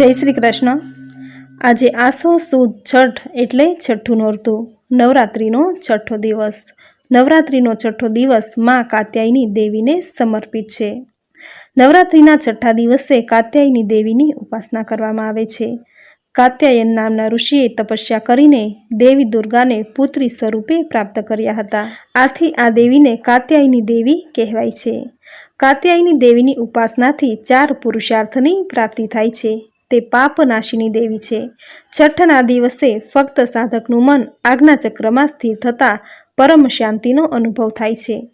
જય શ્રી કૃષ્ણ. આજે આસો સુદ છઠ એટલે છઠ્ઠું નોરતું, નવરાત્રિનો છઠ્ઠો દિવસ. નવરાત્રિનો છઠ્ઠો દિવસમાં કાત્યાયની દેવીને સમર્પિત છે. નવરાત્રિના છઠ્ઠા દિવસે કાત્યાયની દેવીની ઉપાસના કરવામાં આવે છે. કાત્યાયન નામના ઋષિએ તપસ્યા કરીને દેવી દુર્ગાને પુત્રી સ્વરૂપે પ્રાપ્ત કર્યા હતા. આથી આ દેવીને કાત્યાયની દેવી કહેવાય છે. કાત્યાયની દેવીની ઉપાસનાથી ચાર પુરુષાર્થની પ્રાપ્તિ થાય છે. તે પાપનાશીની દેવી છે. છઠ્ઠના દિવસે ફક્ત સાધકનું મન આજ્ઞાચક્રમાં સ્થિર થતાં પરમ શાંતિનો અનુભવ થાય છે.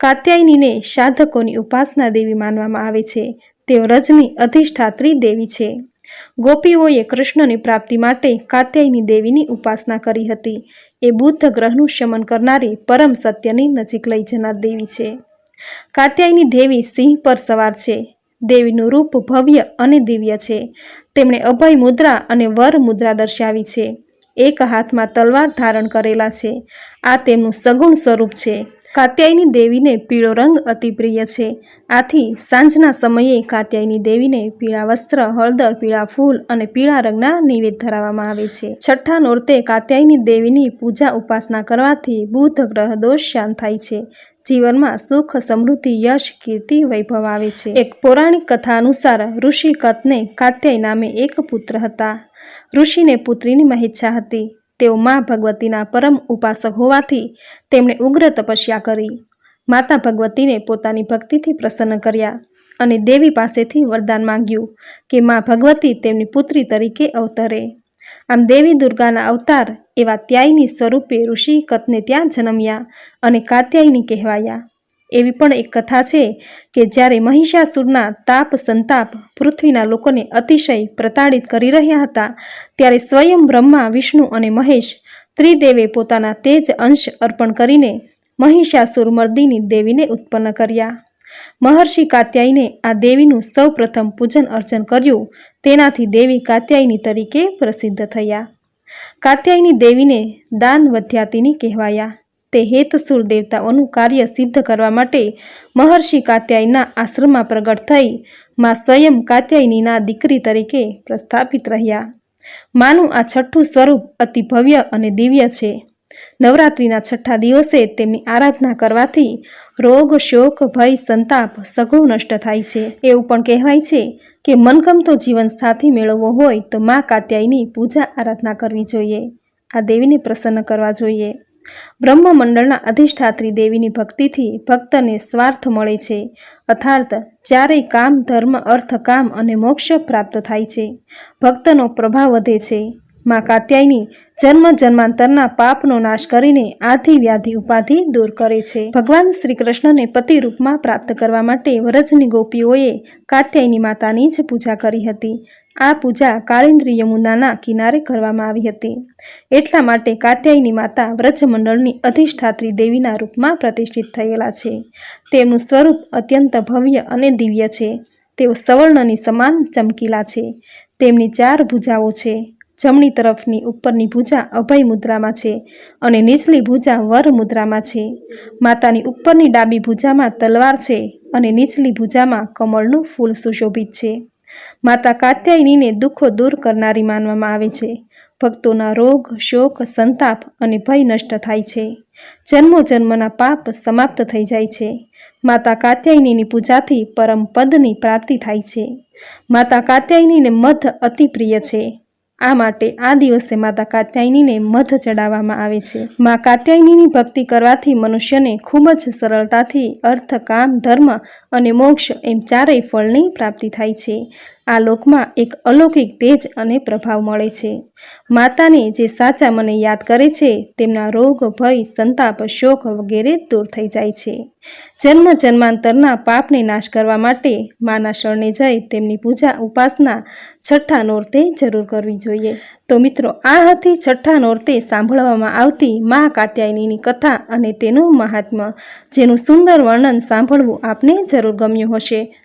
કાત્યાયનીને સાધકોની ઉપાસના દેવી માનવામાં આવે છે. તેઓ રજની અધિષ્ઠાત્રી દેવી છે. ગોપીઓએ કૃષ્ણની પ્રાપ્તિ માટે કાત્યાયની દેવીની ઉપાસના કરી હતી. એ બુદ્ધ ગ્રહનું શમન કરનારી પરમ સત્યની નજીક લઈ જનાર દેવી છે. કાત્યાયની દેવી સિંહ પર સવાર છે. દેવીનું રૂપ ભવ્ય અને દિવ્ય છે. તેમણે અભય મુદ્રા અને વર મુદ્રા દર્શાવી છે. એક હાથમાં તલવાર ધારણ કરેલા છે. આ તેમનું સગુણ સ્વરૂપ છે. કાત્યાયની દેવીને પીળો રંગ અતિ પ્રિય છે. આથી સાંજના સમયે કાત્યાયની દેવીને પીળા વસ્ત્ર, હળદર, પીળા ફૂલ અને પીળા રંગના નિવેદ ધરાવવામાં આવે છે. છઠ્ઠા નોરતે કાત્યાયની દેવીની પૂજા ઉપાસના કરવાથી બુધ ગ્રહ દોષ શાંત થાય છે. જીવનમાં સુખ, સમૃદ્ધિ, યશ, કીર્તિ, વૈભવ આવે છે. એક પૌરાણિક કથા અનુસાર ઋષિ કતને કાત્યાય નામે એક પુત્ર હતા. ઋષિને પુત્રીની મહેચ્છા હતી. તેઓ મા ભગવતીના પરમ ઉપાસક હોવાથી તેમણે ઉગ્ર તપસ્યા કરી. માતા ભગવતીને પોતાની ભક્તિથી પ્રસન્ન કર્યા અને દેવી પાસેથી વરદાન માંગ્યું કે મા ભગવતી તેમની પુત્રી તરીકે અવતરે. આમ દેવી દુર્ગાના અવતાર એવા ત્યાયની સ્વરૂપે ઋષિ કતને ત્યાં જન્મ્યા અને કાત્યાયની કહેવાયા. એવી પણ એક કથા છે કે જ્યારે મહિષાસુરના તાપ સંતાપ પૃથ્વીના લોકોને અતિશય પ્રતાડિત કરી રહ્યા હતા, ત્યારે સ્વયં બ્રહ્મા, વિષ્ણુ અને મહેશ ત્રિદેવે પોતાના તેજ અંશ અર્પણ કરીને મહિષાસુર મર્દિની દેવીને ઉત્પન્ન કર્યા. મહર્ષિ કાત્યાયને આ દેવીનું સૌ પ્રથમ પૂજન અર્ચન કર્યું, તેનાથી દેવી કાત્યાયની તરીકે પ્રસિદ્ધ થયા. કાત્યાયની દેવીને દાન વધ્યાતિની કહેવાયા. તે હેતસુર દેવતાઓનું કાર્ય સિદ્ધ કરવા માટે મહર્ષિ કાત્યાયના આશ્રમમાં પ્રગટ થઈ માં સ્વયં કાત્યાયનીના દીકરી તરીકે પ્રસ્થાપિત રહ્યા. માનું આ છઠ્ઠું સ્વરૂપ અતિ ભવ્ય અને દિવ્ય છે. નવરાત્રિના છઠ્ઠા દિવસે તેમની આરાધના કરવાથી રોગ, શોક, ભય, સંતાપ સઘળું નષ્ટ થાય છે. એવું પણ કહેવાય છે કે મનગમતો જીવન સાથી મેળવવો હોય તો મા કાત્યાયની પૂજા આરાધના કરવી જોઈએ. આ દેવીને પ્રસન્ન કરવા જોઈએ. બ્રહ્મમંડળના અધિષ્ઠાત્રી દેવીની ભક્તિથી ભક્તને સ્વાર્થ મળે છે. અર્થાર્થ ચારેય કામ, ધર્મ, અર્થ, કામ અને મોક્ષ પ્રાપ્ત થાય છે. ભક્તનો પ્રભાવ વધે છે. માં કાત્યાયની જન્મ જન્માંતરના પાપનો નાશ કરીને આધિ વ્યાધિ ઉપાધિ દૂર કરે છે. ભગવાન શ્રી કૃષ્ણને પતિ રૂપમાં પ્રાપ્ત કરવા માટે વ્રજની ગોપીઓએ કાત્યાયની માતાની જ પૂજા કરી હતી. આ પૂજા કાળિન્દ્રી યમુનાના કિનારે કરવામાં આવી હતી. એટલા માટે કાત્યાયની માતા વ્રજમંડળની અધિષ્ઠાત્રી દેવીના રૂપમાં પ્રતિષ્ઠિત થયેલા છે. તેમનું સ્વરૂપ અત્યંત ભવ્ય અને દિવ્ય છે. તેઓ સવર્ણની સમાન ચમકીલા છે. તેમની ચાર ભૂજાઓ છે. જમણી તરફની ઉપરની ભૂજા અભય મુદ્રામાં છે અને નીચલી ભૂજા વર મુદ્રામાં છે. માતાની ઉપરની ડાબી ભૂજામાં તલવાર છે અને નીચલી ભૂજામાં કમળનું ફૂલ સુશોભિત છે. માતા કાત્યાયનીને દુઃખો દૂર કરનારી માનવામાં આવે છે. ભક્તોના રોગ, શોક, સંતાપ અને ભય નષ્ટ થાય છે. જન્મો જન્મના પાપ સમાપ્ત થઈ જાય છે. માતા કાત્યાયનીની પૂજાથી પરમ પદની પ્રાપ્તિ થાય છે. માતા કાત્યાયનીને મધ અતિ પ્રિય છે. આ માટે આ દિવસે માતા કાત્યાયનીને મધ ચડાવવામાં આવે છે. મા કાત્યાયનીની ભક્તિ કરવાથી મનુષ્યને ખૂબ જ સરળતાથી અર્થ કામ ધર્મ અને મોક્ષ એમ ચારેય ફળની પ્રાપ્તિ થાય છે. આ લોકમાં એક અલૌકિક તેજ અને પ્રભાવ મળે છે. માતાને જે સાચા મને યાદ કરે છે, તેમના રોગ, ભય, સંતાપ, શોક વગેરે દૂર થઈ જાય છે. જન્મ જન્માંતરના પાપને નાશ કરવા માટે માના શરણે જઈ તેમની પૂજા ઉપાસના છઠ્ઠા નોરતે જરૂર કરવી જોઈએ. તો મિત્રો, આ હતી છઠ્ઠા નોરતે સાંભળવામાં આવતી મા કાત્યાયનીની કથા અને તેનું મહાત્મ્ય, જેનું સુંદર વર્ણન સાંભળવું આપને જરૂર ગમ્યું હશે.